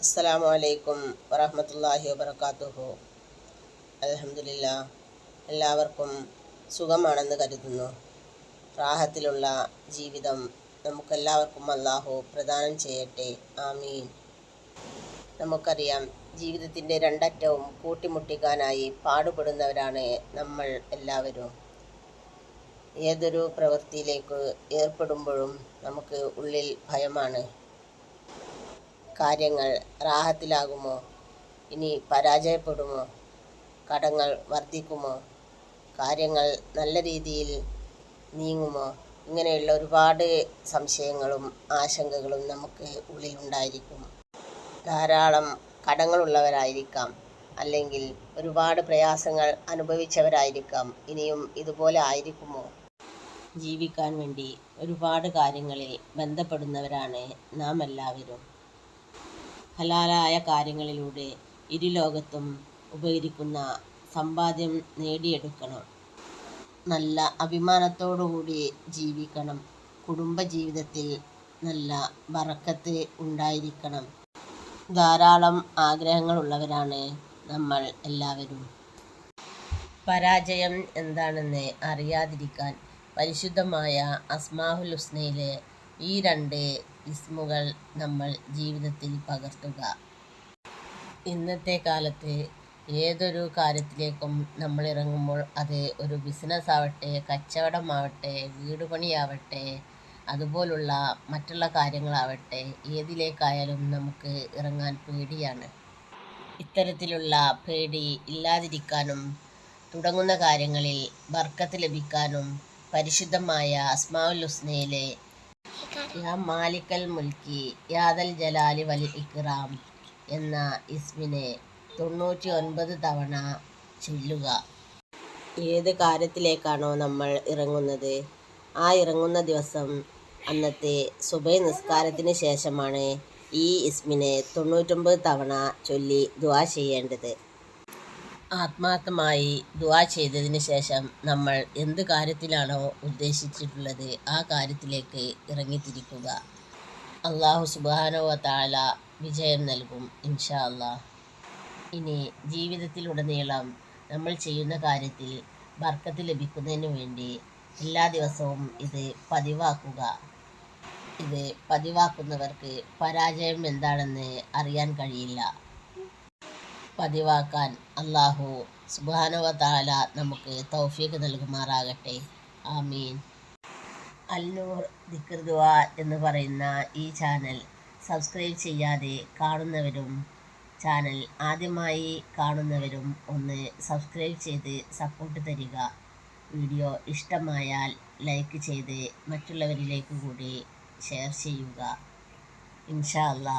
അസ്സലാമു അലൈക്കും വറഹമത്തല്ലാഹി വബറകാതുഹു അലഹമില്ല എല്ലാവർക്കും സുഖമാണെന്ന് കരുതുന്നു. റാഹത്തിലുള്ള ജീവിതം നമുക്കെല്ലാവർക്കും അള്ളാഹു പ്രദാനം ചെയ്യട്ടെ. ആമീൻ. നമുക്കറിയാം ജീവിതത്തിന്റെ രണ്ടറ്റവും കൂട്ടിമുട്ടിക്കാനായി പാടുപെടുന്നവരാണ് നമ്മൾ എല്ലാവരും. ഏതൊരു പ്രവൃത്തിയിലേക്ക് ഏർപ്പെടുമ്പോഴും നമുക്ക് ഉള്ളിൽ ഭയമാണ്. കാര്യങ്ങൾ റാഹത്തിലാകുമോ? ഇനി പരാജയപ്പെടുമോ? കടങ്ങൾ വർദ്ധിക്കുമോ? കാര്യങ്ങൾ നല്ല രീതിയിൽ നീങ്ങുമോ? ഇങ്ങനെയുള്ള ഒരുപാട് സംശയങ്ങളും ആശങ്കകളും നമുക്ക് ഉള്ളിലുണ്ടായിരിക്കും ധാരാളം കടങ്ങളുള്ളവരായിരിക്കാം. അല്ലെങ്കിൽ ഒരുപാട് പ്രയാസങ്ങൾ അനുഭവിച്ചവരായിരിക്കാം. ഇനിയും ഇതുപോലെ ആയിരിക്കുമോ? ജീവിക്കാൻ വേണ്ടി ഒരുപാട് കാര്യങ്ങളിൽ ബന്ധപ്പെടുന്നവരാണ് നാം എല്ലാവരും ഹലാലായ കാര്യങ്ങളിലൂടെ ഇരുലോകത്തും ഉപകരിക്കുന്ന സമ്പാദ്യം നേടിയെടുക്കണം. നല്ല അഭിമാനത്തോടുകൂടി ജീവിക്കണം. കുടുംബജീവിതത്തിൽ നല്ല ബറക്കത്ത് ഉണ്ടായിരിക്കണം. ധാരാളം ആഗ്രഹങ്ങളുള്ളവരാണ് നമ്മൾ എല്ലാവരും. പരാജയം എന്താണെന്ന് അറിയാതിരിക്കാൻ പരിശുദ്ധമായ അസ്മാഹുൽ ഹുസ്നയിലെ ഈ രണ്ട് ഇസ്മുകൾ നമ്മൾ ജീവിതത്തിൽ പകർത്തുക. ഇന്നത്തെ കാലത്ത് ഏതൊരു കാര്യത്തിലേക്കും നമ്മൾ ഇറങ്ങുമ്പോൾ അത് ഒരു ബിസിനസ് ആവട്ടെ കച്ചവടമാവട്ടെ വീട് പണിയാവട്ടെ അതുപോലുള്ള മറ്റുള്ള കാര്യങ്ങളാവട്ടെ ഏതിലേക്കായാലും നമുക്ക് ഇറങ്ങാൻ പേടിയാണ്. ഇത്തരത്തിലുള്ള പേടി ഇല്ലാതിരിക്കാനും തുടങ്ങുന്ന കാര്യങ്ങളിൽ ബർക്കത്ത് ലഭിക്കാനും പരിശുദ്ധമായ അസ്മാവുൽ ഹുസ്നയിലെ യാ മാലിക്കൽ മുൽക്കി യാദൽ ജലാലി വൽ ഇക്റാം എന്ന ഇസ്മിനെ തൊണ്ണൂറ്റി ഒൻപത് തവണ ചൊല്ലുക. ഏത് കാര്യത്തിലേക്കാണോ നമ്മൾ ഇറങ്ങുന്നത്? ആ ഇറങ്ങുന്ന ദിവസം അന്നത്തെ സുബൈ നിസ്കാരത്തിന് ശേഷമാണ് ഈ ഇസ്മിനെ തൊണ്ണൂറ്റൊമ്പത് തവണ ചൊല്ലി ദുആ ചെയ്യേണ്ടത്. ആത്മാർത്ഥമായി ദുആ ചെയ്തതിന് ശേഷം നമ്മൾ എന്ത് കാര്യത്തിലാണോ ഉദ്ദേശിച്ചിട്ടുള്ളത് ആ കാര്യത്തിലേക്ക് ഇറങ്ങിത്തിരിക്കുക. അള്ളാഹു സുബാനോ താല വിജയം നൽകും ഇൻഷാ അല്ലാ ഇനി ജീവിതത്തിലുടനീളം നമ്മൾ ചെയ്യുന്ന കാര്യത്തിൽ ബർക്കത്ത് ലഭിക്കുന്നതിന് വേണ്ടി എല്ലാ ദിവസവും ഇത് പതിവാക്കുക. ഇത് പതിവാക്കുന്നവർക്ക് പരാജയം എന്താണെന്ന് അറിയാൻ കഴിയില്ല. പതിവാക്കാൻ അള്ളാഹു സുബാനുവ താല നമുക്ക് തൗഫീഖ് നൽകുമാറാകട്ടെ. ആമീൻ. അല്ലൂർ ദിക്ർദുവ എന്ന് പറയുന്ന ഈ ചാനൽ സബ്സ്ക്രൈബ് ചെയ്യാതെ കാണുന്നവരും ചാനൽ ആദ്യമായി കാണുന്നവരും ഒന്ന് സബ്സ്ക്രൈബ് ചെയ്ത് സപ്പോർട്ട് തരിക. വീഡിയോ ഇഷ്ടമായാൽ ലൈക്ക് ചെയ്ത് മറ്റുള്ളവരിലേക്ക് കൂടി ഷെയർ ചെയ്യുക. ഇൻഷാ അല്ലാ